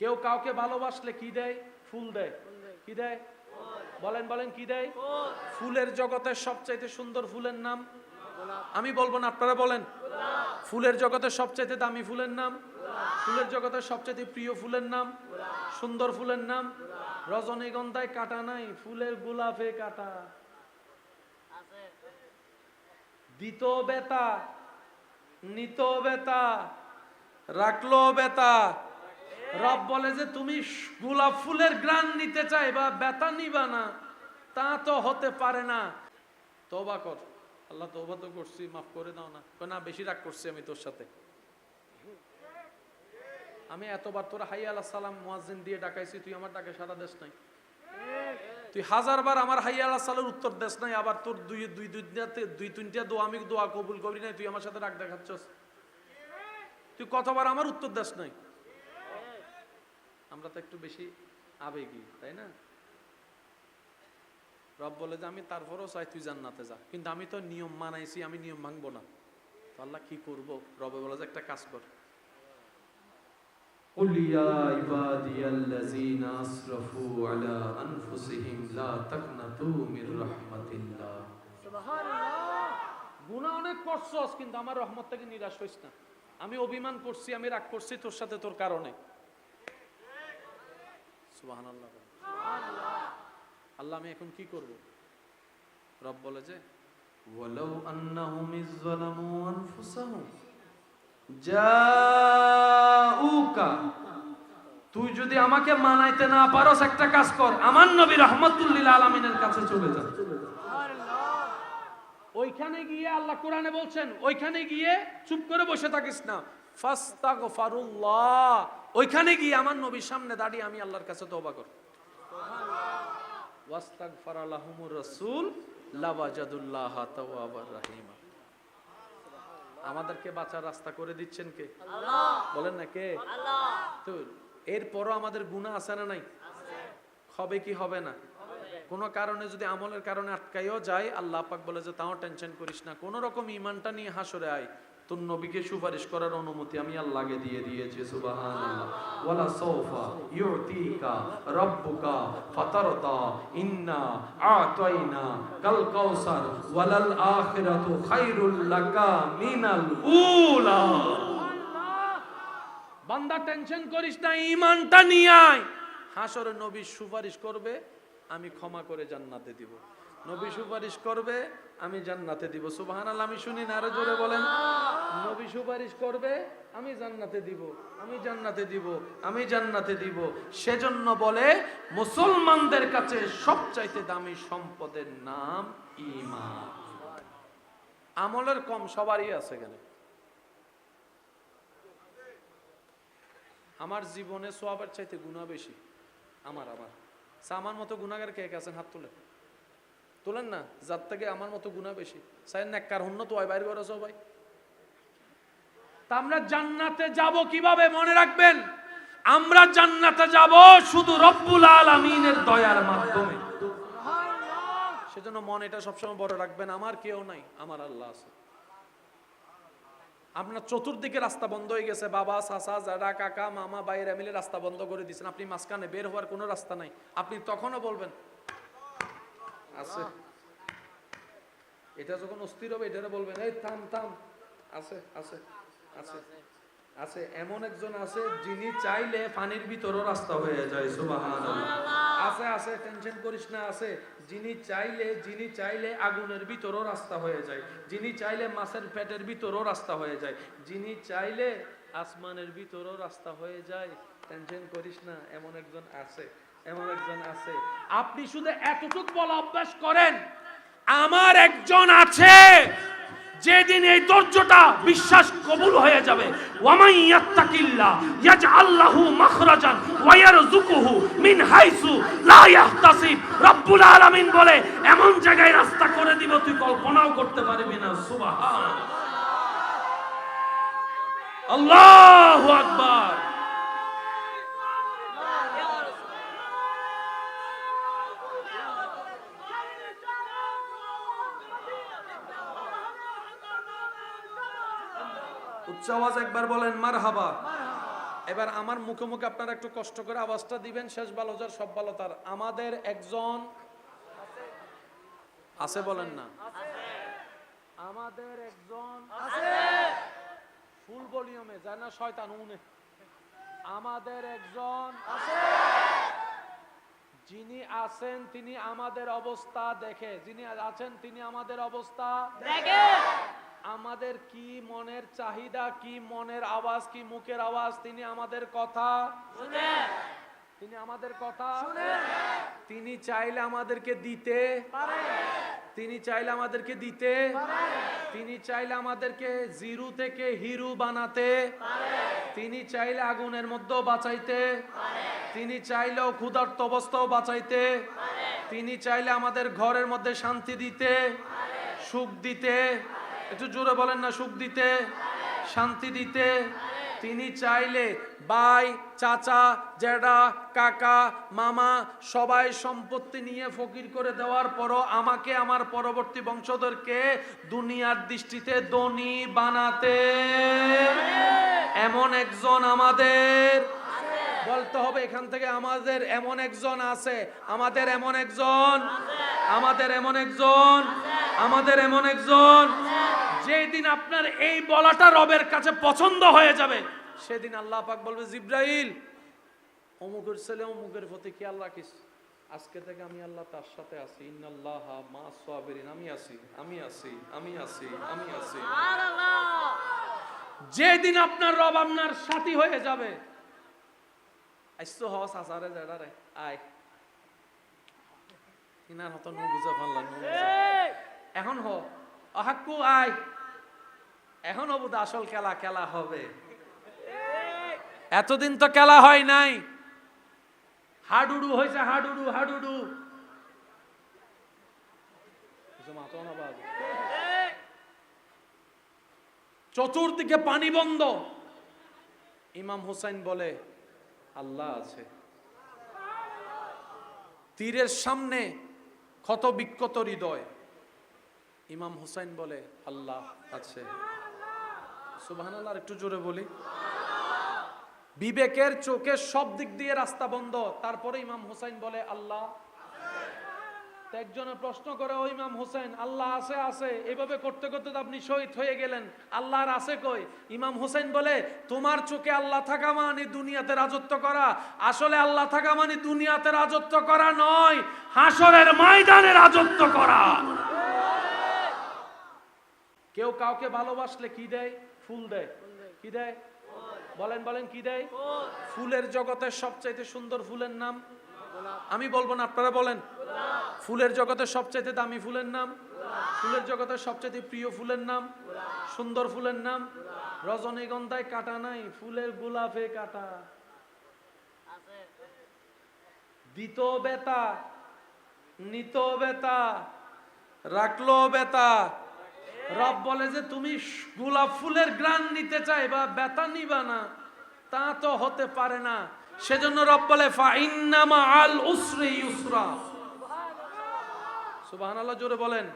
কেউ কাউকে ভালোবাসলে কি দেয়? ফুল দেয়। কি দেয়? বলেন বলেন, কি দেয়? ফুলের জগতের সবচাইতে সুন্দর ফুলের নাম? আমি বলব না, আপনারা বলেন। ফুলের জগতের সবচাইতে দামি ফুলের নাম? ফুলের জগতের সবচাইতে প্রিয় ফুলের নাম? সুন্দর ফুলের নাম? রজনীগন্ধায় কাটা নাই, ফুলের গোলাপে কাটা। দিত বেতা নিত বেতা রাখল বেতা রব বলে যে তুমি গোলাপ ফুলের গ্রান নিতে চাই বা বেতা নিবা না। তা তো হতে পারে না। তোবা কর। আল্লাহ তোবা তো করছি, মাফ করে দাও না। না, বেশি রাগ করছি আমি তোর সাথে। আমি এতবার তোর হাই আল্লাহ সালাম মুয়াজ্জিন দিয়ে ডাকাইছি, তুই আমার ডাকে সারা দেশ নাই। তুই হাজারবার আমার হাই আল্লাহ সালের উত্তর দেশ নাই, আবার তোর দুই দুই দুইটাতে দুই তিনটা দোয়া আমি দোয়া কবুল করি নাই, তুই আমার সাথে রাগ দেখাচ্ছস। তুই কতবার আমার উত্তর দেশ নাই? আমরা তো একটু বেশি আবেগী তাই না রব বলে যে আমি তারপরও চাই তুই জান্নাতে যা কিন্তু আমি তো নিয়ম মানাইছি আমি নিয়ম ভাঙবো না তো আল্লাহ কি করব রবে বলে যে একটা কাজ কর قل يا عبادي الذين أسرفوا على أنفسهم لا تقنطوا من رحمة الله গুনাহ অনেক করছস কিন্তু আমার রহমত থেকে নিরাশ হইস না আমি অভিমান করছি আমি রাগ করছি তোর সাথে তোর কারণে সুবহানাল্লাহ বল। আল্লাহ আমি এখন কি করব? রব বলে যে ইজ্জালামু আনফুসাহুম। জাউকা তুই যদি আমাকে মানাইতে না পারস একটা কাজ কর আমার নবী রহমতুল্লিল আলমিনের কাছে চলে যা। ওইখানে গিয়ে আল্লাহ কোরআনে বলছেন ওইখানে গিয়ে চুপ করে বসে থাকিস না। ওইখানে গিয়ে আমার নবীর সামনে দাঁড়িয়ে আমি আল্লাহর কাছে রাসূল তাওয়াবার রাহিমা। আমাদেরকে বাঁচার রাস্তা করে দিচ্ছেন কে? বলেন না কে? তো এরপরও আমাদের গুনাহ আছে না নাই? হবে কি হবে না? কোনো কারণে যদি আমলের কারণে আটকাইও যায় আল্লাহ পাক বলে যে তাও টেনশন করিস না। কোন রকম ইমানটা নিয়ে হাসরে আয়। নবীকে সুপারিশ করার অনুমতি আমি দিয়ে দিয়েছি ওয়ালা সাওফা ইউতিকা ফাতারদা ইন্না আতাইনা কাল কাউসার, ওয়ালাল আখিরাতু লাকা মিনাল উলা। বান্দা, টেনশন করিস না ইমানটা নিয়ে আয়। হাসরে নবী সুপারিশ করবে, আমি ক্ষমা করে জান্নাতে দিব। নবী সুপারিশ করবে আমি জান্নাতে দিব। সুবহানাল্লাহ আমি শুনি না আরও জোরে বলেন। নবী সুপারিশ করবে আমি জান্নাতে দিব। আমি জান্নাতে দিব আমি জান্নাতে দিব। সেজন্য বলে মুসলমানদের কাছে সবচাইতে দামি সম্পদের নাম ঈমান। আমলের কম সবারই আছে কেন আমার জীবনে সোয়াবের চাইতে গুণা বেশি আমার আমার সা আমার মতো গুণাগার কে আছেন? হাত তুলে। তোলেন না, যার থেকে আমার মতো গুণা বেশি। সাইন নেককার হন্য তো বাইরে করে সবাই। তা আমরা জান্নাতে যাব কীভাবে, মনে রাখবেন? আমরা জান্নাতে যাব শুধু রব্বুল আলামিনের দয়ার মাধ্যমে। সেজন্য মন এটা সবসময় বড় রাখবেন, আমার কেউ নাই, আমার আল্লাহ আছে। আপনার চতুর্দিকে রাস্তা বন্ধ হয়ে গেছে, বাবা, চাচা জাডা কাকা, মামা বাইরে মিলে রাস্তা বন্ধ করে দিয়েছেন। আপনি মাঝখানে বের হওয়ার কোনো রাস্তা নাই। আপনি তখনও বলবেন আছে। এটা যখন অস্থির হবে এটা বলবেন এই থাম থাম। আছে আছে আছে আছে। এমন একজন আছে যিনি চাইলে পানির ভিতরও রাস্তা হয়ে যায় আছে আছে টেনশন করিস না আছে। যিনি চাইলে যিনি চাইলে আগুনের ভিতরও রাস্তা হয়ে যায়। যিনি চাইলে মাছের পেটের ভিতরও রাস্তা হয়ে যায়। যিনি চাইলে আসমানের ভিতরও রাস্তা হয়ে যায়। টেনশন করিস না এমন একজন আছে। এমন একজন আছে। আপনি শুধু এতটুক বলা অভ্যাস করেন, আমার একজন আছে, যেদিন এই ধৈর্যটা বিশ্বাস কবুল হয়ে যাবে। ওয়ামাই ইয়াত্তাকিল্লাহ ইয়াজআল্লাহু মাখরাজান ওয়া ইয়ারযুকুহু মিন হাইসু লা ইয়াহতাসিব। আলামিন বলে, এমন জায়গায় রাস্তা করে দিব, তুই কল্পনাও করতে পারবি না। আল্লাহু আকবার। উচ্চ আওয়াজ একবার বলেন মারহাবা। এবার আমার মুখে মুখে আপনারা একটু কষ্ট করে আওয়াজটা দিবেন শেষ ভালো যার সব ভালো তার। আমাদের একজন আছে বলেন না? আমাদের একজন ফুল ভলিউমে যায় না শয়তান উনে। আমাদের একজন যিনি আছেন তিনি আমাদের অবস্থা দেখে। যিনি আছেন তিনি আমাদের অবস্থা আমাদের কি মনের চাহিদা কি মনের আওয়াজ কি মুখের আওয়াজ? তিনি আমাদের কথা তিনি আমাদের কথা তিনি চাইলে আমাদেরকে দিতে তিনি চাইলে আমাদেরকে দিতে তিনি চাইলে আমাদেরকে জিরু থেকে হিরু বানাতে তিনি চাইলে আগুনের মধ্যেও বাঁচাইতে তিনি চাইলেও ক্ষুধার্ত অবস্থাও বাঁচাইতে তিনি চাইলে আমাদের ঘরের মধ্যে শান্তি দিতে সুখ দিতে একটু জোরে বলেন না, সুখ দিতে, শান্তি দিতে। তিনি চাইলে ভাই চাচা জেডা কাকা, মামা, সবাই সম্পত্তি নিয়ে ফকির করে দেওয়ার পরও আমাকে আমার পরবর্তী বংশধরকে দুনিয়ার দৃষ্টিতে ধনী বানাতে। এমন একজন আমাদের, বলতে হবে এখান থেকে আমাদের এমন একজন আছে, আমাদের এমন একজন, আমাদের এমন একজন, আমাদের এমন একজন। যেদিন আপনার এই বলাটা রবের কাছে পছন্দ হয়ে যাবে সেদিন আল্লাহ পাক বলবে জিব্রাইল অমুকের ছেলে অমুকের প্রতি খেয়াল রাখিস। আজকে থেকে আমি আল্লাহ তার সাথে আছি। ইন্নাল্লাহ মা সাবিরিন। আমি আছি আমি আছি আমি আছি আমি আছি। যেদিন আপনার রব আপনার সাথী হয়ে যাবে। আইসো হস আসারে জেডারে আয়। ইনার হতো নু বুঝা নু এখন হ অহাক্কু, আয়। এখন অবুদ আসল খেলা খেলা হবে। এতদিন তো খেলা হয় নাই। হাডুডু হয়েছে, হাডুডু হাডুডু। চতুর্দিকে পানি বন্ধ। ইমাম হুসাইন বলে, আল্লাহ আছে। তীরের সামনে ক্ষত বিক্ষত হৃদয়। ইমাম হুসাইন বলে, আল্লাহ আছে। সুবাহান আল্লাহ একটু জোরে বলি। বিবেকের চোখের সব দিক দিয়ে রাস্তা বন্ধ, তারপরে ইমাম হুসাইন বলে, আল্লাহ একজনে প্রশ্ন করে, ও ইমাম হোসেন আল্লাহ আছে আছে। এভাবে করতে করতে আপনি শহীদ হয়ে গেলেন। আল্লাহর আছে কই? ইমাম হোসেন বলে, তোমার চোখে আল্লাহ থাকা মানে দুনিয়াতে রাজত্ব করা। আসলে আল্লাহ থাকা মানে দুনিয়াতে রাজত্ব করা নয় হাসরের ময়দানে রাজত্ব করা। কেউ কাউকে ভালোবাসলে কি দেয়? ফুল দেয়। কি দেয়? বলেন বলেন, কি দেয়? ফুলের জগতের সবচাইতে সুন্দর ফুলের নাম? আমি বলব না, আপনারা বলেন। ফুলের জগতের সবচাইতে দামি ফুলের নাম? ফুলের জগতের সবচাইতে প্রিয় ফুলের নাম? সুন্দর ফুলের নাম? রজনীগন্ধায় কাটা নাই, ফুলের গোলাপে কাটা। দিত বেতা নিত বেতা রাখল বেতা রব বলে যে তুমি গোলাপ ফুলের গ্রান নিতে চাই বা বেতা নিবা না। তা তো হতে পারে না। সেজন্য রব বলে ফা ইন্নামা আল উসরি ইউসরা। সুবহানাল্লাহ, জোরে বলেন।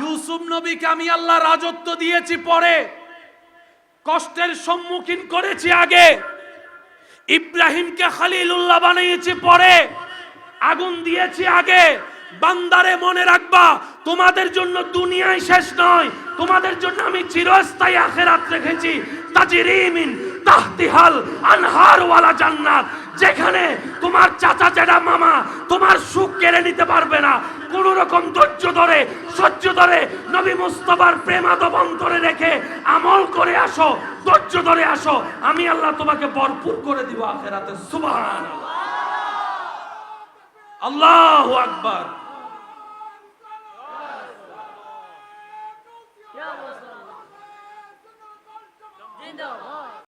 ইউসুফ নবীকে আমি আল্লাহ রাজত্ব দিয়েছি পরে, কষ্টের সম্মুখীন করেছি আগে। ইব্রাহিমকে খালিলুল্লাহ বানিয়েছি পরে, আগুন দিয়েছি আগে। বান্দারে মনে রাখবা, তোমাদের জন্য দুনিয়ায় শেষ নয়। তোমাদের জন্য আমি চিরস্থায়ী আখেরাত রেখেছি। তাজিরিমিন তাহতিহাল আনহার ওয়ালা জান্নাত, যেখানে তোমার চাচা জেঠা মামা তোমার সুখ কেড়ে নিতে পারবে না। কোন রকম ধৈর্য ধরে, সহ্য ধরে নবী মুস্তফার প্রেমাদব অন্তরে রেখে আমল করে আসো, ধৈর্য ধরে আসো। আমি আল্লাহ তোমাকে ভরপুর করে দিব আখেরাতে, সুবহানাল্লাহ। আল্লাহু আকবার।